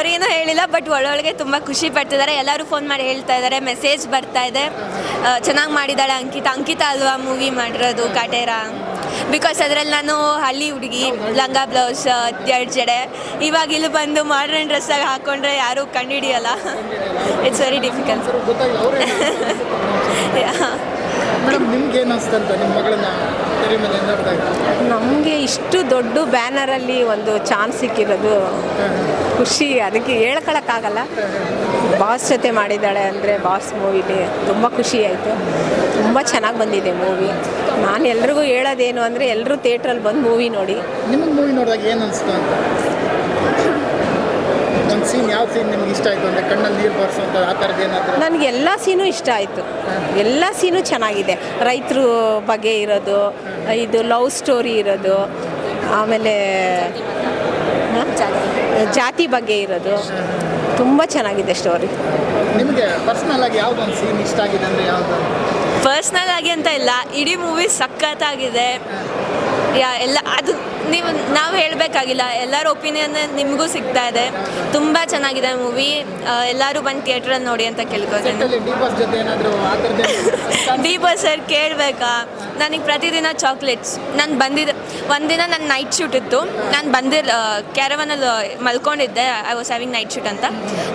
ಅವ್ರೇನೂ ಹೇಳಿಲ್ಲ ಬಟ್ ಒಳೊಳಗೆ ತುಂಬ ಖುಷಿ ಪಡ್ತಿದ್ದಾರೆ. ಎಲ್ಲರೂ ಫೋನ್ ಮಾಡಿ ಹೇಳ್ತಾ ಇದ್ದಾರೆ ಮೆಸೇಜ್ ಬರ್ತಾ ಇದೆ. ಚೆನ್ನಾಗಿ ಮಾಡಿದ್ದಾಳೆ ಅಂಕಿತಾ. ಅಂಕಿತ ಅಲ್ವಾ ಮೂವಿ ಮಾಡಿರೋದು ಕಾಟೇರ ಬಿಕಾಸ್ ಅದರಲ್ಲಿ ನಾನು ಹಳ್ಳಿ ಹುಡುಗಿ ಲಂಗ ಬ್ಲೌಸ್ ಎರಡು ಜಡೆ. ಇವಾಗ ಇಲ್ಲಿ ಬಂದು ಮಾಡ್ರನ್ ಡ್ರೆಸ್ಸಾಗಿ ಹಾಕೊಂಡ್ರೆ ಯಾರೂ ಕಂಡುಹಿಡಿಯಲ್ಲ ಇಟ್ಸ್ ವೆರಿ ಡಿಫಿಕಲ್ಟ್ ಮೇಡಮ್ ನಿಮ್ಗೆ ಏನು ಅನ್ಸ್ತಂತ ನಿಮ್ಮ ಮಗಳನ್ನ ತೆರೆ ಮೇಲೆ ನೋಡಿದಾಗ ನಮಗೆ ಇಷ್ಟು ದೊಡ್ಡ ಬ್ಯಾನರಲ್ಲಿ ಒಂದು ಚಾನ್ಸ್ ಸಿಕ್ಕಿರೋದು ಖುಷಿ. ಅದಕ್ಕೆ ಹೇಳ್ಕೊಳಕ್ಕಾಗಲ್ಲ. ಬಾಸ್ ಜೊತೆ ಮಾಡಿದ್ದಾಳೆ ಅಂದರೆ ಬಾಸ್ ಮೂವಿಲಿ ತುಂಬ ಖುಷಿ ಆಯಿತು. ತುಂಬ ಚೆನ್ನಾಗಿ ಬಂದಿದೆ ಮೂವಿ ನಾನು ಎಲ್ರಿಗೂ ಹೇಳೋದೇನು ಅಂದರೆ ಎಲ್ಲರೂ ಥಿಯೇಟ್ರಲ್ಲಿ ಬಂದು ಮೂವಿ ನೋಡಿ. ನಿಮಗೆ ಮೂವಿ ನೋಡಿದಾಗ ಏನು ಅನಿಸ್ತು ಅಂತ? ಒಂದು ಸೀನ್ ಯಾವ ಸೀನ್ ನಿಮ್ಗೆ ಇಷ್ಟ ಆಯಿತು ಅಂದರೆ ಕಣ್ಣಲ್ಲಿ ನೀರು ಬರ್ಸೋಂಥ ಆ ಥರದ್ದು ಏನಾದರೂ? ನನಗೆ ಎಲ್ಲ ಸೀನು ಇಷ್ಟ ಆಯಿತು. ಎಲ್ಲ ಸೀನು ಚೆನ್ನಾಗಿದೆ. ರೈತರು ಬಗ್ಗೆ ಇರೋದು ಇದು ಲವ್ ಸ್ಟೋರಿ ಇರೋದು ಆಮೇಲೆ? ಜಾತಿ ಬಗ್ಗೆ ಇರೋದು. ತುಂಬ ಚೆನ್ನಾಗಿದೆ ಸ್ಟೋರಿ ನಿಮಗೆ ಪರ್ಸ್ನಲ್ ಆಗಿ ಯಾವುದೊಂದು ಸೀನ್ ಇಷ್ಟ ಆಗಿದೆ ಅಂದರೆ ಯಾವುದು? ಪರ್ಸ್ನಲ್ ಆಗಿ ಅಂತ ಇಲ್ಲ ಇಡೀ ಮೂವಿ ಸಖತ್ತಾಗಿದೆ. ಯಾ ಎಲ್ಲ ಅದು ನೀವು ನಾವು ಹೇಳಬೇಕಾಗಿಲ್ಲ ಎಲ್ಲರ ಒಪಿನಿಯನ್ ನಿಮಗೂ ಸಿಗ್ತಾ ಇದೆ. ತುಂಬ ಚೆನ್ನಾಗಿದೆ ಮೂವಿ ಎಲ್ಲರೂ ಬಂದು ಥಿಯೇಟ್ರಲ್ಲಿ ನೋಡಿ ಅಂತ ಕೇಳ್ಕೊತೀನಿ. ಡಿ ಬಸ್ ಸರ್ ಕೇಳಬೇಕಾ? ನನಗೆ ಪ್ರತಿದಿನ ಚಾಕ್ಲೇಟ್ಸ್ ನಾನು ಬಂದಿದ್ದೆ ಒಂದಿನ ನನ್ನ ನೈಟ್ ಶೂಟ್ ಇತ್ತು. ನಾನು ಬಂದಿರ್ ಕ್ಯಾರವನಲ್ಲಿ ಮಲ್ಕೊಂಡಿದ್ದೆ. I was having night shoot ಅಂತ.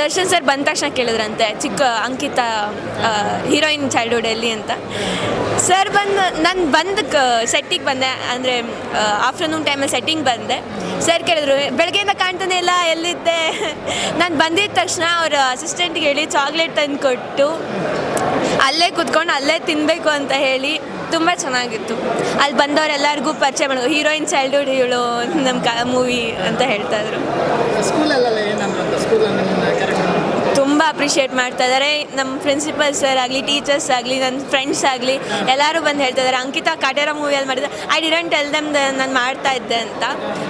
ದರ್ಶನ್ ಸರ್ ಬಂದ ತಕ್ಷಣ ಕೇಳಿದ್ರಂತೆ, ಚಿಕ್ಕ ಅಂಕಿತ ಹೀರೋಯಿನ್ ಚೈಲ್ಡ್ಹುಡ್ ಎಲ್ಲಿ ಅಂತ. ಸರ್ ಬಂದು, ನಾನು ಬಂದು ಸೆಟ್ಟಿಗೆ ಬಂದೆ. ಅಂದರೆ ಆಫ್ಟರ್ನೂನ್ ಟೈಮಲ್ಲಿ ಸೆಟ್ಟಿಂಗ್ ಬಂದೆ. ಸರ್ ಕೇಳಿದ್ರು ಬೆಳಗ್ಗೆಯಿಂದ ಕಾಣ್ತಾನೆ ಇಲ್ಲ, ಎಲ್ಲಿದ್ದೆ? ನಾನು ಬಂದಿದ್ದ ತಕ್ಷಣ ಅವ್ರ ಅಸಿಸ್ಟೆಂಟ್ಗೆ ಹೇಳಿ ಚಾಕ್ಲೇಟ್ ತಂದು ಕೊಟ್ಟು ಅಲ್ಲೇ ಕುತ್ಕೊಂಡು ಅಲ್ಲೇ ತಿನ್ನಬೇಕು ಅಂತ ಹೇಳಿ ತುಂಬ ಚೆನ್ನಾಗಿತ್ತು. ಅಲ್ಲಿ ಬಂದವರೆಲ್ಲರಿಗೂ ಪರಿಚಯ ಮಾಡೋದು ಹೀರೋಯಿನ್ ಚೈಲ್ಡ್ಹುಡ್ ಇವಳು ನಮ್ಮ ಮೂವಿ ಅಂತ ಹೇಳ್ತಾ ಇದ್ರು. ತುಂಬ ಅಪ್ರಿಷಿಯೇಟ್ ಮಾಡ್ತಾ ಇದ್ದಾರೆ ನಮ್ಮ ಪ್ರಿನ್ಸಿಪಲ್ ಸರ್ ಆಗಲಿ ಟೀಚರ್ಸ್ ಆಗಲಿ ನನ್ನ ಫ್ರೆಂಡ್ಸ್ ಆಗಲಿ ಎಲ್ಲರೂ ಬಂದು ಹೇಳ್ತಾ ಇದ್ದಾರೆ ಅಂಕಿತಾ ಕಾಟೇರ ಮೂವಿಯಲ್ಲಿ ಮಾಡಿದ್ರೆ ಐ ಡಿಡಂಟ್ ಟೆಲ್ ದಮ್ ನಾನು ಮಾಡ್ತಾ ಇದ್ದೆ ಅಂತ.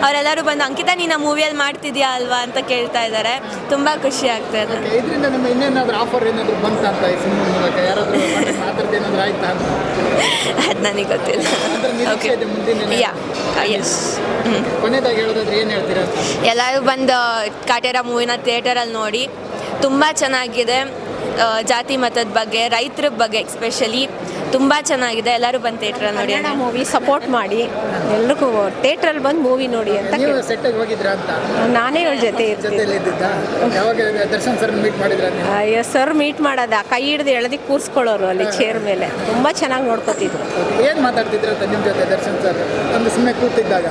ಅವರೆಲ್ಲರೂ ಬಂದು ಅಂಕಿತಾ ನೀನು ಆ ಮೂವಿಯಲ್ಲಿ ಮಾಡ್ತಿದ್ಯಾ ಅಲ್ವಾ? ಅಂತ ಕೇಳ್ತಾ ಇದ್ದಾರೆ ತುಂಬ ಖುಷಿ ಆಗ್ತಾ ಇದೆ. ಇದರಿಂದ ನಿಮ್ಮ ಇನ್ನೇನಾದರೂ ಆಫರ್ ಏನಾದರೂ ಬಂತ ಅಂತ ಈ ಸಿನಿಮಾ ಮೂಲಕ? ಯಾರಾದರೂ ಆ ಥರದ್ದು ಏನಾದರೂ ಆಯ್ತಾ ಅಂತ? ಅದು ನನಗೆ ಗೊತ್ತಿಲ್ಲ. ಓಕೆ ಯಾ ಎಸ್ ಹ್ಞೂ ಕೊನೆಯದಾಗಿ ಹೇಳೋದಾದ್ರೆ ಏನು ಹೇಳ್ತೀರಾ ಎಲ್ಲರೂ ಬಂದು ಕಾಟೇರ ಮೂವಿನ ಥಿಯೇಟರಲ್ಲಿ ನೋಡಿ ತುಂಬ ಚೆನ್ನಾಗಿದೆ ಜಾತಿ ಮತದ ಬಗ್ಗೆ ರೈತರ ಬಗ್ಗೆ ಎಕ್ಸ್ಪೆಷಲಿ ತುಂಬ ಚೆನ್ನಾಗಿದೆ. ಎಲ್ಲರೂ ಬಂದು ಥಿಯೇಟ್ರಲ್ಲಿ ನೋಡಿ ಮೂವಿ ಸಪೋರ್ಟ್ ಮಾಡಿ. ಎಲ್ಲರಿಗೂ ಥಿಯೇಟರ್ ಅಲ್ಲಿ ಬಂದು ಮೂವಿ ನೋಡಿ ಅಂತ ನೀವು ಕೇಳ್- ಸೆಟ್ಟಿಗೆ ಹೋಗಿದ್ರಾ ಅಂತ? ನಾನೇ ಅವ್ರ ಜೊತೆ ಇರ್ತೀನಿ ಇದ್ದಿದ್ದ? ಯಾವಾಗ ದರ್ಶನ್ ಸರ್ ಮೀಟ್ ಮಾಡಿದ್ರ ನೀವು? ಅಯ್ಯೋ ಸರ್ ಮೀಟ್ ಮಾಡೋದ. ಕೈ ಹಿಡಿದು ಎಳೆದಿ ಕೂರಿಸ್ಕೊಳ್ಳೋರು ಅಲ್ಲಿ ಚೇರ್ ಮೇಲೆ. ತುಂಬ ಚೆನ್ನಾಗಿ ನೋಡ್ಕೋತಿದ್ರು. ಏನು ಮಾತಾಡ್ತಿದ್ರ ಅಂತ ನಿಮ್ಮ ಜೊತೆ ದರ್ಶನ್ ಸರ್ ಒಂದು ಸುಮ್ಮನೆ ಕೂತಿದ್ದಾಗ?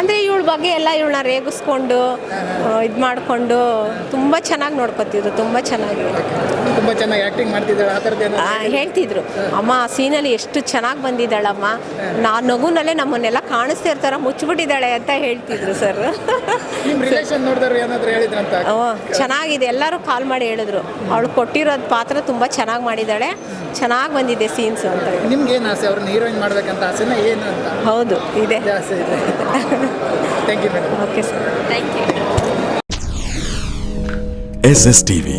ಅಂದರೆ ಇವಳ ಬಗ್ಗೆ ಎಲ್ಲ ಇವಳನ್ನ ರೇಗಿಸ್ಕೊಂಡು ಇದು ಮಾಡಿಕೊಂಡು ತುಂಬ ಚೆನ್ನಾಗಿ ನೋಡ್ಕೋತಿದ್ರು. ತುಂಬ ಚೆನ್ನಾಗಿ. ತುಂಬ ಚೆನ್ನಾಗಿ ಆ್ಯಕ್ಟಿಂಗ್ ಮಾಡ್ತಿದ್ದಾಳೆ ಆ ಥರದ್ದು ಏನೋ ಆ, ಹೇಳ್ತಿದ್ರು. ಅಮ್ಮ ಸೀನಲ್ಲಿ ಎಷ್ಟು ಚೆನ್ನಾಗಿ ಬಂದಿದ್ದಾಳಮ್ಮ. ನಾ ನಗುನಲ್ಲೇ ನಮ್ಮನ್ನೆಲ್ಲ ಕಾಣಿಸ್ತಾ ಇರ್ತಾರ ಮುಚ್ಚಿಬಿಟ್ಟಿದ್ದಾಳೆ ಅಂತ ಹೇಳ್ತಿದ್ರು ಸರ್ ನಿಮ್ಮ ರಿಲೇಷನ್ ನೋಡಿದವ್ರು ಏನಾದರೂ ಹೇಳಿದ್ರಂತ? ಚೆನ್ನಾಗಿದೆ. ಎಲ್ಲರೂ ಕಾಲ್ ಮಾಡಿ ಹೇಳಿದ್ರು. ಅವಳು ಕೊಟ್ಟಿರೋ ಪಾತ್ರ ತುಂಬ ಚೆನ್ನಾಗಿ ಮಾಡಿದ್ದಾಳೆ. ಚೆನ್ನಾಗಿ ಬಂದಿದೆ ಸೀನ್ಸ್ ಅಂತ. ನಿಮ್ಗೆ ಏನು ಆಸೆ? ಅವ್ರನ್ನ ಹೀರೋಯಿನ್ ಮಾಡ್ಬೇಕಂತ ಆಸೆನ ಏನು ಅಂತ? ಹೌದು ಇದೆ. ಆಸೆ ಇದೆ. Thank you madam okay sir thank you S S TV